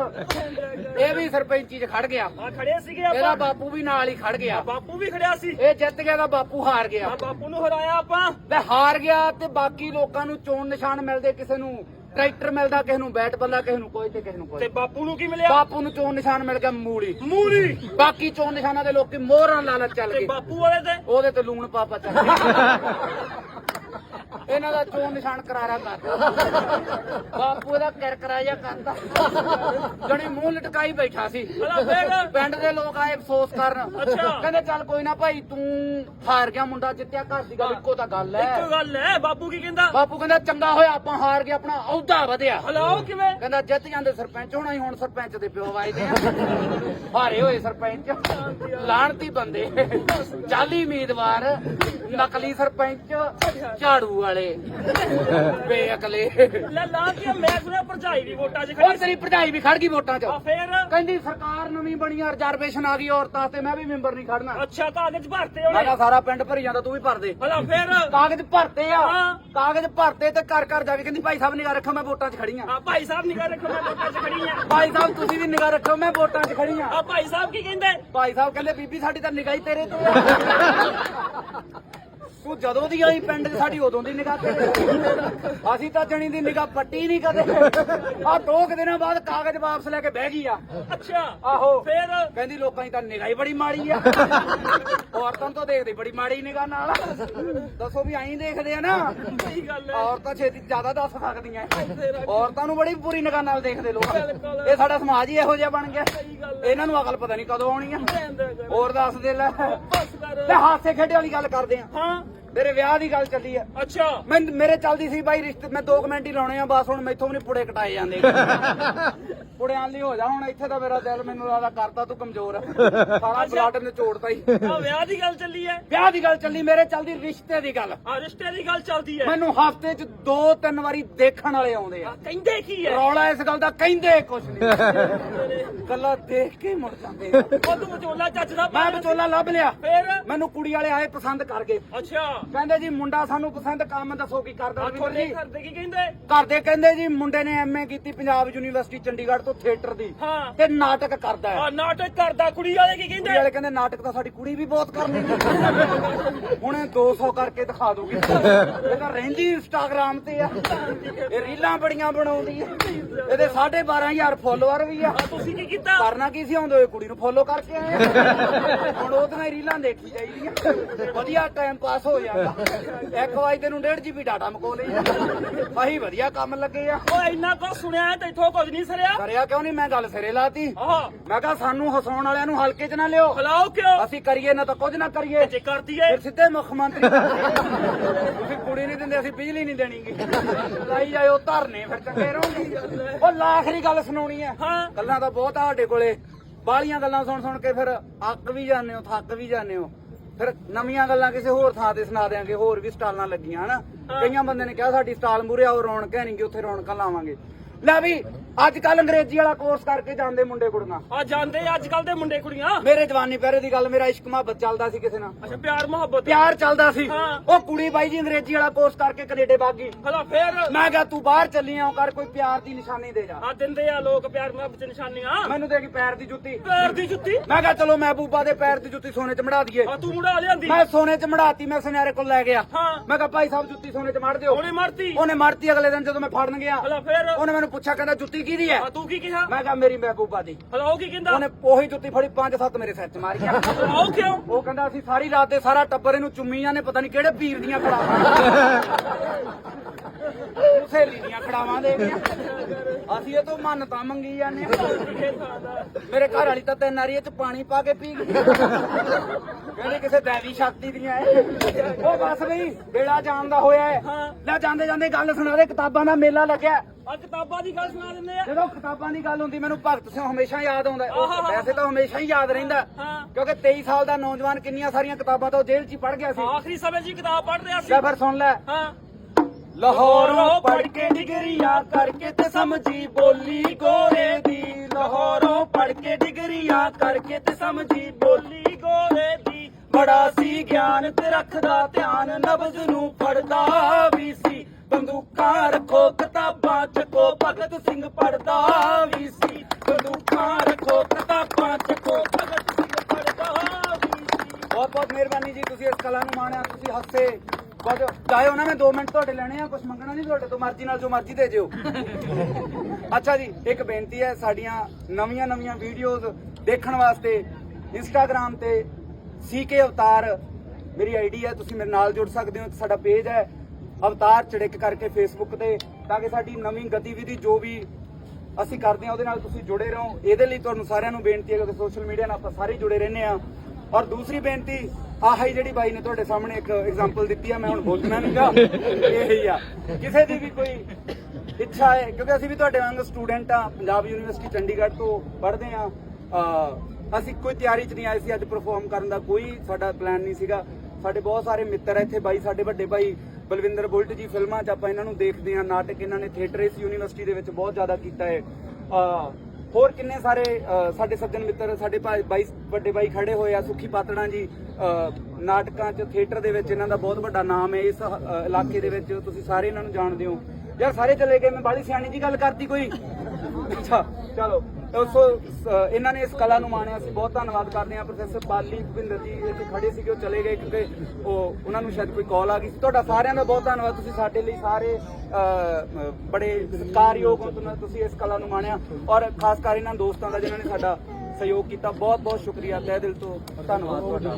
ਇਹ ਵੀ ਸਰਪੰਚੀ 'ਚ ਖੜ ਗਿਆ। ਆ ਖੜੇ ਸੀਗੇ ਇਹਦਾ ਆਪਾਂ ਬਾਪੂ ਵੀ ਨਾਲ ਹੀ ਖੜ ਗਿਆ। ਬਾਪੂ ਵੀ ਖੜਿਆ ਸੀ। ਇਹ ਜਿੱਤ ਗਿਆ ਤਾਂ ਬਾਪੂ ਹਾਰ ਗਿਆ। ਆ ਬਾਪੂ ਨੂੰ ਹਰਾਇਆ ਆਪਾਂ। ਲੈ ਹਾਰ ਗਿਆ ਤੇ ਬਾਕੀ ਲੋਕਾਂ ਨੂੰ ਚੋਣ ਨਿਸ਼ਾਨ ਮਿਲਦੇ ਕਿਸੇ ਨੂੰ। ਟਰੈਕਟਰ ਮਿਲਦਾ ਕਿਸੇ ਨੂੰ ਬੈਟ ਬੱਲਾ ਕਿਸੇ ਨੂੰ ਕੋਈ ਤੇ ਕਿਸੇ ਨੂੰ ਤੇ ਕੋਈ ਬਾਪੂ ਨੂੰ ਕੀ ਮਿਲਿਆ? ਬਾਪੂ ਨੂੰ ਚੋਣ ਨਿਸ਼ਾਨ ਮਿਲ ਗਿਆ ਮੂਲੀ। ਮੂਲੀ? ਬਾਕੀ ਚੋਣ ਨਿਸ਼ਾਨਾਂ ਦੇ ਲੋਕੀ ਮੋਹਰਾਂ ਲਾਲਚ ਚੱਲ ਤੇ ਗਏ। ਬਾਪੂ ਵਾਲੇ ਤੇ? ਉਹਦੇ ਤੇ ਲੂਣ ਪਾਪਾ ਚੱਲ ਗਿਆ ਇਹਨਾਂ ਦਾ ਚੋਣ ਨਿਸ਼ਾਨ ਕਰਾਰਾ ਕਰਦਾ ਬਾਪੂ ਇਹਦਾ ਕਿਰਕਰਾ ਜਿਹਾ ਕਰਦਾ। ਜਣੀ ਮੂੰਹ ਲਟਕਾਈ ਬੈਠਾ ਸੀ। ਪਿੰਡ ਦੇ ਲੋਕ ਆਏ ਅਫਸੋਸ ਕਰਨ। ਕਹਿੰਦੇ ਚੱਲ ਕੋਈ ਨਾ ਭਾਈ ਤੂੰ ਹਾਰ ਗਿਆ ਮੁੰਡਾ ਜਿੱਤਿਆ ਘਰ ਦੀ ਗੱਲ ਇੱਕੋ ਤਾਂ ਗੱਲ ਹੈ ਇੱਕ ਗੱਲ ਹੈ ਬਾਪੂ ਕੀ ਕਹਿੰਦਾ? ਬਾਪੂ ਕਹਿੰਦਾ ਚੰਗਾ ਹੋਇਆ ਆਪਾਂ ਹਾਰ ਗਏ ਆਪਣਾ ਅਹੁਦਾ ਵਧਿਆ। ਹਲਾਓ ਕਿਵੇਂ? ਕਹਿੰਦਾ ਜਿੱਤ ਜਾਂਦੇ ਸਰਪੰਚ ਹੋਣਾ ਹੀ ਹੁਣ ਸਰਪੰਚ ਦੇ ਪਿਓ ਵਾਜਦੇ ਆ। ਹਾਰੇ ਹੋਏ ਸਰਪੰਚ। ਲਾਣਤੀ ਬੰਦੇ। ਜਾਲੀ ਉਮੀਦਵਾਰ ਨਕਲੀ ਸਰਪੰਚ ਝਾੜੂ ਵਾਲੇ। ਬੇਅਕਲੇ ਲੈ ਲਾ ਕੇ ਮੈਂ ਸੁਣਿਆ ਭਰਜਾਈ ਦੀ ਵੋਟਾਂ 'ਚ ਖੜੀ ਤੇਰੀ ਭਰਜਾਈ ਵੀ ਖੜ ਗਈ ਵੋਟਾਂ 'ਚ। ਆ ਫੇਰ? ਕਹਿੰਦੀ ਸਰਕਾਰ ਨਵੀਂ ਬਣੀ ਆ ਰਿਜ਼ਰਵੇਸ਼ਨ ਆ ਗਈ ਔਰਤਾਂ ਤੇ ਮੈਂ ਵੀ ਮੈਂਬਰ ਨਹੀਂ ਖੜਨਾ। ਅੱਛਾ ਕਾਗਜ਼ ਭਰਤੇ ਮੈਂ ਉਹਨੇ? ਕਿਹਾ ਸਾਰਾ ਪਿੰਡ ਭਰੀ ਜਾਂਦਾ ਤੂੰ ਵੀ ਭਰ ਦੇ। ਹਲਾ ਫੇਰ? ਕਾਗਜ਼ ਭਰਤੇ ਆ। ਹਾਂ। ਕਾਗਜ਼ ਭਰਤੇ ਤੇ ਘਰ ਘਰ ਜਾ ਕੇ ਕਹਿੰਦੀ ਭਾਈ ਸਾਹਿਬ ਨਿਗਾਹ ਰੱਖੋ ਮੈਂ ਵੋਟਾਂ 'ਚ ਖੜੀ ਆ ਆ ਭਾਈ ਸਾਹਿਬ ਨਿਗਾਹ ਰੱਖੋ ਮੈਂ ਵੋਟਾਂ 'ਚ ਖੜੀ ਆ ਭਾਈ ਸਾਹਿਬ ਤੁਸੀਂ ਵੀ ਨਿਗਾਹ ਰੱਖੋ ਮੈਂ ਵੋਟਾਂ 'ਚ ਖੜੀ ਆ ਆ ਭਾਈ ਸਾਹਿਬ ਕੀ ਕਹਿੰਦੇ? ਭਾਈ ਸਾਹਿਬ ਕਹਿੰਦੇ ਬੀਬੀ ਸਾਡੀ ਤਾਂ ਨਿਗਾਹ ਹੀ ਤੇਰੇ ਤੇ ਆ। ਤੂੰ ਜਦੋਂ ਦੀ ਆਈ ਪਿੰਡ 'ਚ ਸਾਡੀ ਉਦੋਂ ਦੀ ਨਿਗਾਹ ਤੇਰੇ ਤੇ। ਅਸੀਂ ਤਾਂ ਜਣੀ ਦੀ ਨਿਗਾਹ ਪੱਟੀ ਨਹੀਂ ਕਦੇ। ਆ ਦੋ ਕੁ ਦਿਨਾਂ ਬਾਅਦ ਕਾਗਜ਼ ਵਾਪਸ ਲੈ ਕੇ ਬਹਿ ਗਈ ਆ। ਅੱਛਾ ਆਹੋ। ਫੇਰ? ਕਹਿੰਦੀ ਲੋਕਾਂ ਦੀ ਤਾਂ ਨਿਗਾਹ ਹੀ ਬੜੀ ਮਾੜੀ ਆ। ਔਰਤਾਂ ਤਾਂ ਦੇਖਦੇ ਬੜੀ ਮਾੜੀ ਨਿਗਾਹ ਨਾਲ। ਦੱਸੋ ਵੀ ਐਂ ਦੇਖਦੇ ਆ ਨਾ। ਸਹੀ ਗੱਲ ਹੈ। ਔਰਤਾਂ ਛੇਤੀ ਜ਼ਿਆਦਾ ਦੱਸ ਸਕਦੀਆਂ। ਔਰਤਾਂ ਨੂੰ ਬੜੀ ਬੁਰੀ ਨਿਗਾਹ ਨਾਲ ਦੇਖਦੇ ਲੋਕ। ਇਹ ਸਾਡਾ ਸਮਾਜ ਹੀ ਇਹੋ ਜਿਹਾ ਬਣ ਗਿਆ। ਇਹਨਾਂ ਨੂੰ ਅਕਲ ਪਤਾ ਨਹੀਂ ਕਦੋਂ ਆਉਣੀ ਆ। ਹੋਰ ਦੱਸ ਦੇ ਲੈ। ਬਸ ਕਰ। ਤੇ ਹਾਸੇ ਖੇਡੇ ਵਾਲੀ ਗੱਲ ਕਰਦੇ ਆ। ਹਾਂ। ਮੇਰੇ ਵਿਆਹ ਦੀ ਗੱਲ ਚੱਲੀ ਆ। ਅੱਛਾ। ਮੈਂ ਮੇਰੇ ਚੱਲਦੀ ਸੀ ਬਾਈ ਰਿਸ਼ਤੇ ਮੈਂ 2 ਮਿੰਟ ਹੀ ਲਾਉਣੇ ਆ ਬਸ ਹੁਣ ਮੈਥੋਂ ਵੀ ਨਹੀਂ ਪੁੜੇ ਕਟਾਏ ਜਾਂਦੇ। ਪੁੜਿਆਂ ਲਈ ਹੋ ਜਾ ਹੁਣ ਇੱਥੇ ਤਾਂ ਮੇਰਾ ਦਿਲ ਮੈਨੂੰ ਲੱਗਦਾ ਕਰਤਾ ਤੂੰ ਕਮਜ਼ੋਰ। ਆ। ਸਾਰਾ ਬਲੱਡ ਨਿਚੋੜਤਾ ਹੀ। ਆ ਵਿਆਹ ਦੀ ਗੱਲ ਚੱਲੀ ਹੈ ਵਿਆਹ ਦੀ ਗੱਲ ਚੱਲੀ ਮੇਰੇ ਚੱਲਦੀ ਰਿਸ਼ਤੇ ਦੀ ਗੱਲ। ਆ ਰਿਸ਼ਤੇ ਦੀ ਗੱਲ ਚੱਲਦੀ ਹੈ ਮੈਨੂੰ ਹਫ਼ਤੇ 'ਚ ਦੋ ਤਿੰਨ ਵਾਰੀ ਦੇਖਣ ਵਾਲੇ ਆਉਂਦੇ ਆ। ਕਹਿੰਦੇ ਕੀ ਹੈ ਰੌਲਾ ਇਸ ਗੱਲ ਦਾ ਕਹਿੰਦੇ ਕੁਛ ਨਹੀਂ ਕੱਲਾ ਦੇਖ ਕੇ ਮੁੜ ਜਾਂਦੇ ਆ। ਉਹ ਤੂੰ ਵਿਚੋਲਾ ਚੱਜ ਦਾ ਮੈਂ ਵਿਚੋਲਾ ਲੱਭ ਲਿਆ। ਫੇਰ? ਮੈਨੂੰ ਕੁੜੀ ਵਾਲੇ ਆਏ ਪਸੰਦ ਕਰ ਗਏ। ਅੱਛਾ। ਕਹਿੰਦੇ ਜੀ ਮੁੰਡਾ ਸਾਨੂੰ ਪਸੰਦ ਕੰਮ ਦੱਸੋ ਕੀ ਕਰਦਾ ਰਵਿੰਦਰ ਜੀ। ਘਰ ਦੇ ਕੀ ਕਹਿੰਦੇ? ਘਰ ਦੇ ਕਹਿੰਦੇ ਜੀ ਮੁੰਡੇ ਨੇ ਐਮਏ ਕੀਤੀ ਪੰਜਾਬ ਯੂਨੀਵਰਸਿਟੀ ਚੰਡੀਗੜ੍ਹ ਤੋਂ ਥੀਏਟਰ ਦੀ ਹਾਂ। ਤੇ ਨਾਟਕ ਕਰਦਾ ਹੈ। ਆ ਨਾਟਕ ਕਰਦਾ ਕੁੜੀ ਵਾਲੇ ਕੀ ਕੁੜੀ ਕਹਿੰਦੇ ਵਾਲੇ ਕਹਿੰਦੇ ਨਾਟਕ ਤਾਂ ਸਾਡੀ ਕੁੜੀ ਵੀ ਬਹੁਤ ਕਰ ਲੈਂਦੀ ਹੁਣੇ 200 ਕਰਕੇ ਦਿਖਾ ਦੂਗੀ ਇਹ ਤਾਂ ਰਹਿੰਦੀ ਇੰਸਟਾਗ੍ਰਾਮ ਤੇ ਆ। ਇਹ ਰੀਲਾਂ ਬੜੀਆਂ ਬਣਾਉਂਦੀ ਆ ਇਹਦੇ 12500 ਫੋਲੋਅਰ ਵੀ ਆ। ਤੁਸੀਂ ਕੀ ਕੀਤਾ? ਕਰਨਾ ਕੀ ਸੀ ਆਉਂਦੇ ਹੋਏ? ਕੁੜੀ ਨੂੰ ਫੋਲੋ ਕਰਕੇ ਆਏ ਆ। ਹੁਣ ਉਹਦੇ ਨਾਲ ਹੀ ਰੀਲਾਂ ਦੇਖੀ ਜਾਈਦੀਆਂ। ਵਧੀਆ ਟਾਈਮ ਪਾਸ ਹੋ ਜਾਂਦਾ ਇੱਕ ਵਾਰੀ ਤੈਨੂੰ 1.5 ਜੀਬੀ ਡਾਟਾ ਮਕੋ ਲਈ ਅਸੀਂ ਵਧੀਆ ਕੰਮ ਲੱਗੇ ਆ। ਓ ਇੰਨਾ ਕੁ ਸੁਣਿਆ ਤੇ ਇਥੋਂ ਕੁਝ ਨਹੀਂ ਸਰਿਆ? ਕਰਿਆ ਕਿਉਂ ਨਹੀਂ? ਮੈਂ ਗੱਲ ਸਿਰੇ ਲਾਤੀ। ਆਹ। ਮੈਂ ਕਿਹਾ ਸਾਨੂੰ ਹਸਾਉਣ ਵਾਲਿਆਂ ਨੂੰ ਹਲਕੇ 'ਚ ਨਾ ਲਿਓ ਖਲਾਓ ਕਿਉਂ? ਅਸੀਂ ਕਰੀਏ ਨਾ ਤਾਂ ਕੁਝ ਨਾ ਕਰੀਏ। ਜੇ ਕਰ ਦਈਏ ਫਿਰ ਸਿੱਧੇ ਮੁੱਖ ਮੰਤਰੀ। ਤੁਸੀਂ ਕੁੜੀ ਨਹੀਂ ਦਿੰਦੇ ਅਸੀਂ ਬਿਜਲੀ ਨਹੀਂ ਦੇਣੀਗੀ। ਲਾਈ ਜਾਇਓ ਧਰਨੇ ਫਿਰ ਚੰਗੇ ਰਹੋਗੇ। ਉਹ ਲਾਖਰੀ ਗੱਲ ਸੁਣਾਉਣੀ ਹੈ। ਹਾਂ। ਗੱਲਾਂ ਤਾਂ ਬਹੁਤ ਆ ਸਾਡੇ ਕੋਲੇ। ਬਾਹਲੀਆਂ ਗੱਲਾਂ ਸੁਣ ਸੁਣ ਕੇ ਫਿਰ ਅੱਕ ਵੀ ਜਾਂਦੇ ਹੋ ਥੱਕ ਵੀ ਜਾਂਦੇ ਹੋ। ਫਿਰ ਨਵੀਆਂ ਗੱਲਾਂ ਕਿਸੇ ਹੋਰ ਥਾਂ ਤੇ ਸੁਣਾ ਦੇਾਂਗੇ ਹੋਰ ਵੀ ਸਟਾਲਾਂ ਲੱਗੀਆਂ ਹਨਾ? ਕਈਆਂ ਬੰਦੇ ਨੇ ਕਿਹਾ ਸਾਡੀ ਸਟਾਲ ਮੂਰੇ ਆਓ ਰੌਣਕਾਂ ਨਹੀਂ ਕਿ ਉੱਥੇ ਰੌਣਕਾਂ ਲਾਵਾਂਗੇ। ਲੈ ਵੀ ਅੱਜ ਕੱਲ ਅੰਗਰੇਜ਼ੀ ਵਾਲਾ ਕੋਰਸ ਕਰਕੇ ਜਾਂਦੇ ਮੁੰਡੇ ਕੁੜੀਆਂ। ਆ ਜਾਂਦੇ ਅੱਜ ਕੱਲ ਦੇ ਮੁੰਡੇ ਕੁੜੀਆਂ? ਮੇਰੇ ਜਵਾਨੀ ਪਹਿਰੇ ਦੀ ਗੱਲ ਮੇਰਾ ਇਸ਼ਕ ਮੁਹੱਬਤ ਚੱਲਦਾ ਸੀ ਕਿਸੇ ਨਾਲ। ਅੱਛਾ ਪਿਆਰ ਮੁਹੱਬਤ? ਪਿਆਰ ਚੱਲਦਾ ਸੀ। ਹਾਂ। ਉਹ ਕੁੜੀ ਬਾਈ ਜੀ ਅੰਗਰੇਜ਼ੀ ਵਾਲਾ ਕੋਰਸ ਕਰਕੇ ਕੈਨੇਡਾ ਭਾਗੀ ਖਲਾ ਫੇਰ? ਮੈਂ ਕਿਹਾ ਤੂੰ ਬਾਹਰ ਚੱਲੀ ਆਉਂ ਕਰ ਕੋਈ ਪਿਆਰ ਦੀ ਨਿਸ਼ਾਨੀ ਦੇ ਜਾ। ਆ ਦਿੰਦੇ ਆ ਲੋਕ ਪਿਆਰ ਮੁਹੱਬਤ ਚ ਨਿਸ਼ਾਨੀਆਂ। ਮੈਨੂੰ ਦੇ ਕੇ ਪੈਰ ਦੀ ਜੁੱਤੀ। ਪੈਰ ਦੀ ਜੁੱਤੀ? ਮੈਂ ਕਿਹਾ ਚਲੋ ਮਹਿਬੂਬਾ ਦੇ ਪੈਰ ਦੀ ਜੁੱਤੀ ਸੋਨੇ 'ਚ ਮੜਾ ਦਈਏ। ਆ ਤੂੰ ਮੁੰਡਾ ਲਿਆਂਦੀ ਮੈਂ ਸੋਨੇ 'ਚ ਮੜਾਤੀ ਮੈਂ ਸੁਨਿਆਰੇ ਕੋਲ ਲੈ ਗਿਆ। ਹਾਂ। ਮੈਂ ਕਿਹਾ ਭਾਈ ਸਾਹਿਬ ਜੁੱਤੀ ਸੋਨੇ 'ਚ ਮੜ ਦਿਓ। ਉਹਨੇ ਮਰਤੀ ਉਹਨੇ ਮੜਤੀ ਅਗਲੇ ਦਿਨ ਜਦੋਂ ਮੈਂ ਫੜਨ ਗਿਆ। ਖਲਾ ਫੇਰ? ਉਹਨੇ ਮੈਨੂੰ ਪੁੱਛਿਆ ਕਹਿੰਦਾ ਜੁੱਤੀ ਕਿਹਦੀ ਹੈ? ਆ ਤੂੰ ਕੀ ਕਿਹਾ? ਮੈਂ ਕਿਹਾ ਮੇਰੀ ਮਹਿਬੂਬਾ ਦੀ। ਉਹ ਕੀ ਕਹਿੰਦਾ? ਉਹਨੇ ਉਹੀ ਜੁੱਤੀ ਫੜੀ ਪੰਜ ਸੱਤ ਮੇਰੇ ਸਿਰ 'ਚ ਮਾਰੀਆਂ ਉਹ ਕਿਉਂ? ਉਹ ਕਹਿੰਦਾ ਅਸੀਂ ਸਾਰੀ ਰਾਤ ਦੇ ਸਾਰਾ ਟੱਬਰ ਇਹਨੂੰ ਚੁੰਮੀਆਂ ਨੇ ਪਤਾ ਨਹੀਂ ਕਿਹੜੇ ਪੀਰ ਦੀਆਂ ਖੜਾਵਾਂ ਸਹੇਲੀ ਦੀਆਂ ਖੜਾਵਾਂ ਦੇ। ਅਸੀਂ ਇਹ ਤੋਂ ਮੰਨਤਾ ਮੰਗੀ ਜਾਂਦੇ। ਮੇਰੇ ਘਰ ਵਾਲੀ ਤਾਂ ਤਿੰਨ ਨਾਰੀਏ ਚ ਪਾਣੀ ਪਾ ਕੇ ਪੀ ਗਈ। ਕਹਿੰਦੇ ਕਿਸੇ ਦੇਵੀ ਸ਼ਕਤੀ ਦੀਆਂ ਐ। ਉਹ ਬਸ ਬਈ ਬੇੜਾ ਜਾਣ ਦਾ ਹੋਇਆ ਹਾਂ। ਲੈ ਜਾਂਦੇ ਜਾਂਦੇ ਗੱਲ ਸੁਣਾ ਦੇ ਕਿਤਾਬਾਂ ਦਾ ਮੇਲਾ ਲੱਗਿਆ। ਆ ਕਿਤਾਬਾਂ ਦੀ ਗੱਲ ਸੁਣਾ ਦਿੰਦੇ ਆ। ਜਦੋਂ ਕਿਤਾਬਾਂ ਦੀ ਗੱਲ ਹੁੰਦੀ ਮੈਨੂੰ ਭਗਤ ਸਿੰਘ ਹਮੇਸ਼ਾ ਯਾਦ ਆਉਂਦਾ। ਉਹ ਆਹਾ। ਵੈਸੇ ਤਾਂ ਹਮੇਸ਼ਾ ਹੀ ਯਾਦ ਰਹਿੰਦਾ ਹਾਂ। ਕਿਉਂਕਿ 23 ਸਾਲ ਦਾ ਨੌਜਵਾਨ ਕਿੰਨੀਆਂ ਸਾਰੀਆਂ ਕਿਤਾਬਾਂ ਤੋਂ ਜੇਲ੍ਹ 'ਚ ਹੀ ਪੜ ਗਿਆ ਸੀ। ਆਖਰੀ ਸਮੇਂ ਜੀ ਕਿਤਾਬ ਪੜ੍ਹ ਰਿਹਾ ਸੀ ਲੈ ਫਿਰ ਸੁਣ ਲੈ। ਹਾਂ। ਲਾਹੌਰੋਂ ਪੜ ਕੇ ਡਿਗਰੀਆਂ ਕਰਕੇ ਤੇ ਸਮਝੀ ਬੋਲੀ ਗੋਰੇ ਦੀ। ਲਾਹੌਰੋਂ ਪੜ ਕੇ ਡਿਗਰੀਆਂ ਕਰਕੇ ਤੇ ਸਮਝੀ ਬੋਲੀ ਬੋਲੀ ਗੋਰੇ ਦੀ। ਬੜਾ ਸੀ ਗਿਆਨ ਤੇ ਰੱਖਦਾ ਧਿਆਨ ਨਬਜ਼ ਨੂੰ ਫੜਦਾ ਵੀ ਸੀ। ਬੰਦੂਕਾਂ ਰੱਖੋ ਕਿਤਾਬਾਂ ਚੱਕੋ ਭਗਤ ਸਿੰਘ ਪੜਦਾ ਵੀ ਸੀ। ਬੰਦੂਕਾਂ ਰੱਖੋ ਕਿਤਾਬਾਂ ਚੱਕੋ, ਭਗਤ ਸਿੰਘ ਪੜਦਾ ਵੀ ਸੀ। ਬਹੁਤ ਬਹੁਤ ਮਿਹਰਬਾਨੀ ਜੀ ਤੁਸੀਂ ਇਸ ਕਲਾ ਨੂੰ ਮਾਣਿਆ, ਤੁਸੀਂ ਹੱਸੇ। ਕੁਝ ਚਾਹੇ ਉਹਨਾਂ ਨੇ 2 ਮਿੰਟ ਤੁਹਾਡੇ ਲੈਣੇ ਆ ਕੁਝ ਮੰਗਣਾ ਨਹੀਂ ਤੁਹਾਡੇ ਤੋਂ, ਮਰਜ਼ੀ ਨਾਲ ਜੋ ਮਰਜ਼ੀ ਦੇ ਜਿਓ। ਅੱਛਾ ਜੀ, ਇੱਕ ਬੇਨਤੀ ਹੈ, ਸਾਡੀਆਂ ਨਵੀਆਂ ਨਵੀਆਂ ਵੀਡੀਓਜ਼ ਦੇਖਣ ਵਾਸਤੇ ਇੰਸਟਾਗ੍ਰam ਤੇ ਸੀਕੇ ਅਵਤਾਰ ਮੇਰੀ ਆਈਡੀ ਹੈ, ਤੁਸੀਂ ਮੇਰੇ ਨਾਲ ਜੁੜ ਸਕਦੇ ਹੋ ਇੱਕ ਸਾਡਾ ਪੇਜ ਹੈ ਅਵਤਾਰ ਚੜਿਕ ਕਰਕੇ ਫੇਸਬੁੱਕ ਤੇ, ਤਾਂ ਕਿ ਸਾਡੀ ਨਵੀਂ ਗਤੀਵਿਧੀ ਜੋ ਵੀ ਅਸੀਂ ਕਰਦੇ ਹਾਂ, ਉਹਦੇ ਨਾਲ ਤੁਸੀਂ ਜੁੜੇ ਰਹੋ। ਇਹਦੇ ਲਈ ਤੁਹਾਨੂੰ ਸਾਰਿਆਂ ਨੂੰ ਬੇਨਤੀ ਹੈ ਕਿ ਸੋਸ਼ਲ ਮੀਡੀਆ ਨਾਲ ਆਪਾਂ ਸਾਰੇ ਜੁੜੇ ਰਹਿੰਦੇ ਆ ਔਰ ਦੂਸਰੀ ਬੇਨਤੀ, ਆਹ ਹੀ ਜਿਹੜੀ ਬਾਈ ਨੇ ਤੁਹਾਡੇ ਸਾਹਮਣੇ ਇੱਕ ਐਗਜ਼ਾਮਪਲ ਦਿੱਤੀ ਆ, ਮੈਂ ਹੁਣ ਬੋਲਣਾ ਨਹੀਂਗਾ ਇਹ ਆ। ਕਿਸੇ ਦੀ ਵੀ ਕੋਈ ਇੱਛਾ ਹੈ, ਕਿਉਂਕਿ ਅਸੀਂ ਵੀ ਤੁਹਾਡੇ ਵਾਂਗ ਸਟੂਡੈਂਟ ਆ ਪੰਜਾਬ ਯੂਨੀਵਰਸਿਟੀ ਚੰਡੀਗੜ੍ਹ ਤੋਂ ਪੜ੍ਹਦੇ ਆ ਅਸੀਂ ਕੋਈ ਤਿਆਰੀ 'ਚ ਨਹੀਂ ਆਏ ਸੀ ਅੱਜ ਪਰਫਾਰਮ ਕਰਨ ਦਾ, ਕੋਈ ਸਾਡਾ ਪਲਾਨ ਨਹੀਂ ਸੀਗਾ। ਸਾਡੇ ਬਹੁਤ ਸਾਰੇ ਮਿੱਤਰ ਆ ਇੱਥੇ ਬਾਈ, ਸਾਡੇ ਵੱਡੇ ਭਾਈ ਬਲਵਿੰਦਰ ਬੁਲਟ ਜੀ, ਫਿਲਮਾਂ 'ਚ ਆਪਾਂ ਇਹਨਾਂ ਨੂੰ ਦੇਖਦੇ ਆ ਨਾਟਕ ਇਹਨਾਂ ਨੇ ਥੀਏਟਰ ਇਸ ਯੂਨੀਵਰਸਿਟੀ ਦੇ ਵਿੱਚ ਬਹੁਤ ਜ਼ਿਆਦਾ ਕੀਤਾ ਹੈ। ਹੋਰ ਕਿੰਨੇ ਸਾਰੇ ਸਾਡੇ ਸੱਜਣ ਮਿੱਤਰ, ਸਾਡੇ ਭਾਈ ਬਾਈ, ਵੱਡੇ ਬਾਈ ਖੜੇ ਹੋਏ ਆ, ਸੁਖੀ ਪਾਤੜਾਂ ਜੀ ਨਾਟਕਾਂ 'ਚ ਥੀਏਟਰ ਦੇ ਵਿੱਚ ਇਹਨਾਂ ਦਾ ਬਹੁਤ ਵੱਡਾ ਨਾਮ ਹੈ। ਇਸ ਇਲਾਕੇ ਦੇ ਵਿੱਚ ਤੁਸੀਂ ਸਾਰੇ ਇਹਨਾਂ ਨੂੰ ਜਾਣਦੇ ਹੋ। ਯਾਰ, ਸਾਰੇ ਚਲੇ ਗਏ, ਮੈਂ ਬਾਲੀ ਸਿਆਣੀ ਜੀ ਗੱਲ ਕਰਤੀ ਕੋਈ। ਅੱਛਾ, ਚਲੋ। ਸੋ ਇਹਨਾਂ ਨੇ ਇਸ ਕਲਾ ਨੂੰ ਮਾਣਿਆ। ਸੀ ਬਹੁਤ ਧੰਨਵਾਦ ਕਰਦੇ ਹਾਂ ਪ੍ਰੋਫੈਸਰ ਪਾਲੀ ਭੁਪਿੰਦਰ ਜੀ ਇੱਥੇ ਖੜੇ ਸੀਗੇ, ਉਹ ਚਲੇ ਗਏ ਕਿਉਂਕਿ ਉਹ, ਉਹਨਾਂ ਨੂੰ ਸ਼ਾਇਦ ਕੋਈ ਕਾਲ ਆ ਗਈ ਸੀ। ਤੁਹਾਡਾ ਸਾਰਿਆਂ ਦਾ ਬਹੁਤ ਧੰਨਵਾਦ। ਤੁਸੀਂ ਸਾਡੇ ਲਈ ਸਾਰੇ ਬੜੇ ਸਤਿਕਾਰਯੋਗ ਹੋ। ਤੁਨ- ਤੁਸੀਂ ਇਸ ਕਲਾ ਨੂੰ ਮਾਣਿਆ। ਔਰ ਖਾਸ ਕਰ ਇਹਨਾਂ ਦੋਸਤਾਂ ਦਾ ਜਿਨ੍ਹਾਂ ਨੇ ਸਾਡਾ ਸਹਿਯੋਗ ਕੀਤਾ। ਬਹੁਤ ਬਹੁਤ ਸ਼ੁਕਰੀਆ। ਤਹਿ ਦਿਲ ਤੋਂ ਧੰਨਵਾਦ ਤੁਹਾਡਾ।